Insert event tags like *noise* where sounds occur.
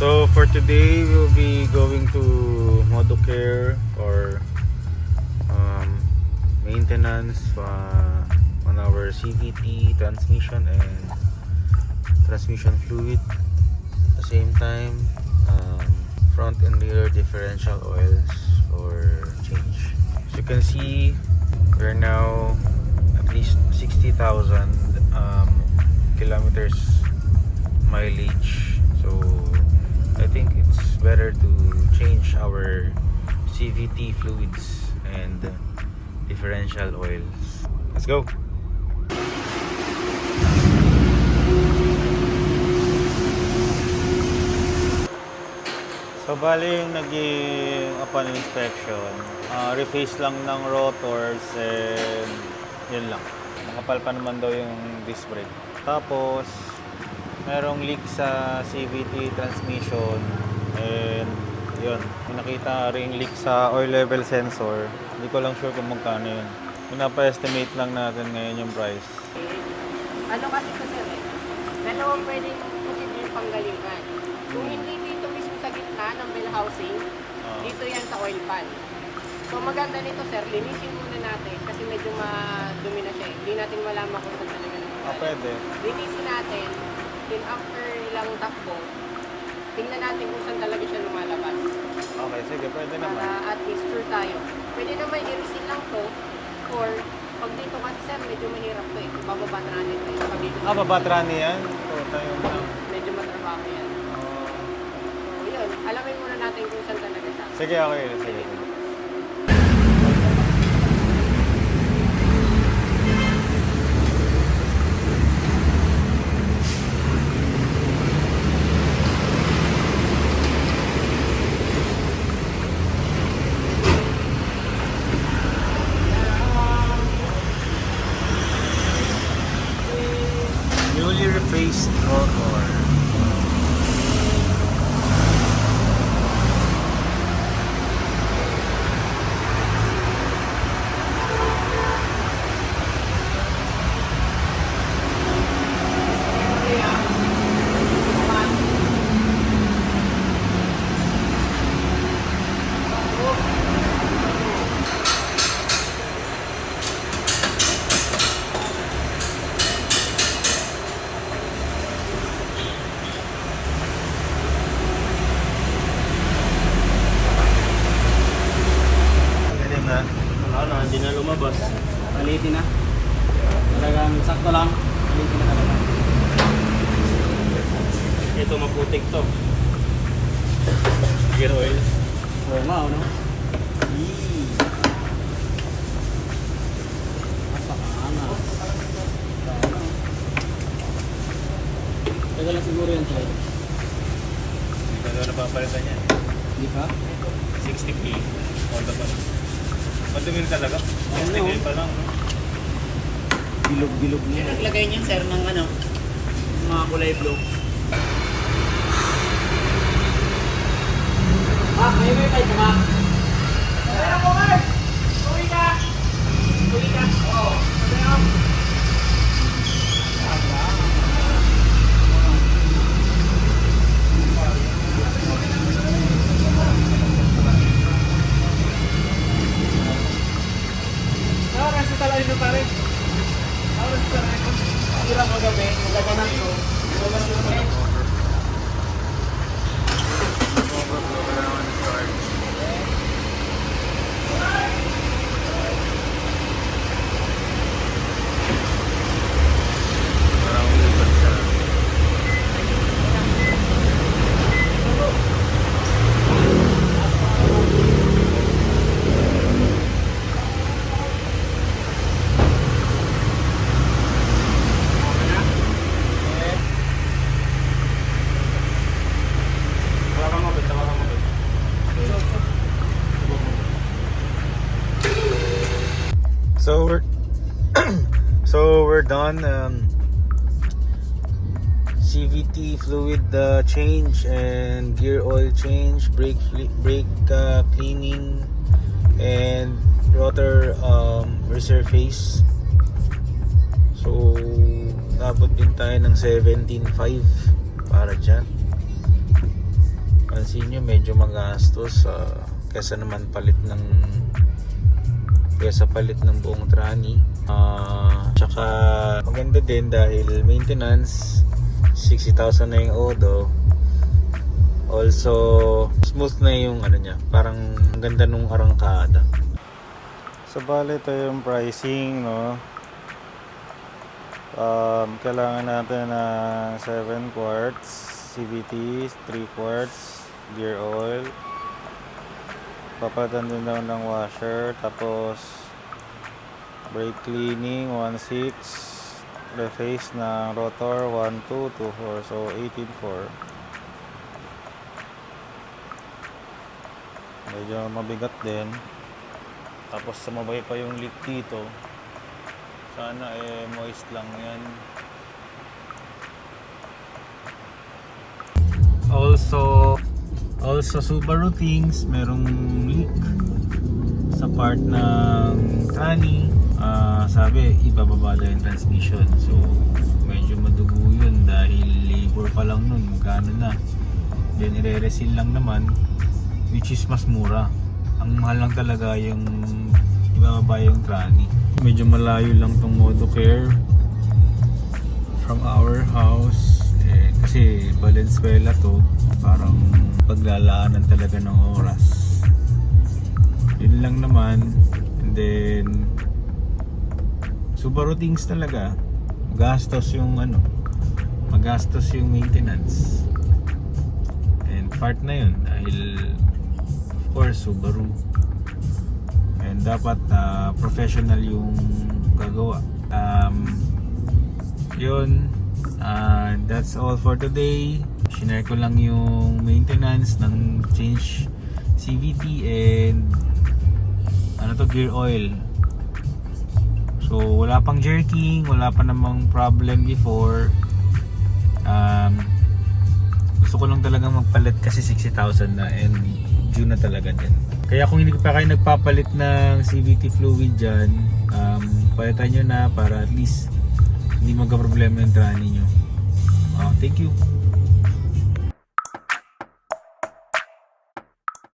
So for today, we'll be going to Modocare for um, maintenance uh, on our CVT transmission and transmission fluid. At the same time, um, front and rear differential oils for change. As you can see, we're now at least 60,000 um, kilometers mileage. So I think it's better to change our CVT fluids and differential oils. Let's go. So bali yung naging upon inspection, ah, reface lang ng rotors and yun lang. Makapal pa naman daw yung disc brake. Tapos, merong leak sa CVT transmission and yun, may nakita ring leak sa oil level sensor. Hindi ko lang sure kung magkano yun. Pinapa-estimate lang natin ngayon yung price. Ano kasi ko sir eh, dalawang pwedeng posibleng panggalingan. Kung hindi dito mismo sa gitna ng bell housing, Ah. dito yan sa oil pan. So maganda nito sir, linisin muna natin kasi medyo madumi na siya eh. Hindi natin malaman kung saan talaga Ah, pwede. Linisin natin, then after ilang takbo, tingnan natin kung saan talaga siya lumalabas. Okay, sige, pwede naman. Para at least sure tayo. Pwede naman i-resin lang to or pag dito kasi sir, medyo mahirap to eh. Bababa na natin to eh. Pag dito Ah, babatrani yan? Ito, tayo na. medyo matrabaho yan. So, yun. Alamin muna natin kung saan talaga siya. Sige, okay. Sige. Newly replaced rotor. Galing na. Wala na, hindi na lumabas. Malitin na. Talagang sakto lang. Malitin na talaga. Ito maputik to. Gear oil. Oo nga, ano? Yee. Napakaangas. Tagal lang siguro yan, Chay. Hindi ka daw napapalitan yan. Di ba? 60p. All the ball. Madumi na talaga. 60p pa lang. no? Bilog-bilog niya. Naglagay niyan, sir, ng ano, mga kulay blue. Ah, may may tayo ma. Pero ko ba? Uwi ka. Uwi ka. Oo. Ano? Oras sa talaga ito pare. Oras sa talaga ito. Hirap mo gabi. Magaganan ko. Lumabas ko naman. Parang ulipat siya. Tawakan mo, tawakan mo. So we're *clears throat* so we're done. Um, CVT fluid uh, change and gear oil change, brake brake uh, cleaning, and rotor um, resurface. So nabot din tayo ng 17.5 para dyan. pansin nyo medyo magastos uh, kesa naman palit ng kesa palit ng buong trani Ah, tsaka maganda din dahil maintenance 60,000 na yung odo also smooth na yung ano niya parang ang ganda nung arangkada. So bale ito yung pricing no? Um, kailangan natin ng 7 quarts CVT 3 quarts gear oil papalitan din daw ng washer tapos brake cleaning 1.6 reface ng rotor 1.2 2.4 so 18.4 medyo mabigat din. Tapos sumabay pa yung leak dito. Sana eh moist lang yan. Also also Subaru things merong leak sa part ng trani Ah, sabi ibababa daw yung transmission. So medyo madugo yun dahil labor pa lang nun magkano na. Then ire-resil lang naman which is mas mura. Ang mahal lang talaga yung ibababa yung trani medyo malayo lang tong modo care from our house kasi Valenzuela to parang paglalaanan talaga ng oras. Yun lang naman and then Subaru things talaga. Gastos yung ano magastos yung maintenance. And part na yun dahil of course Subaru. And dapat ah, professional yung gagawa. Um, yun ah, that's all for today shinare ko lang yung maintenance ng change CVT and ano to gear oil So wala pang jerking, wala pa namang problem before. Um, gusto ko lang talaga magpalit kasi 60,000 na and June na talaga din. Kaya kung hindi pa kayo nagpapalit ng CVT fluid dyan, um, palitan nyo na para at least hindi magka-problema yung trani nyo. Uh, thank you.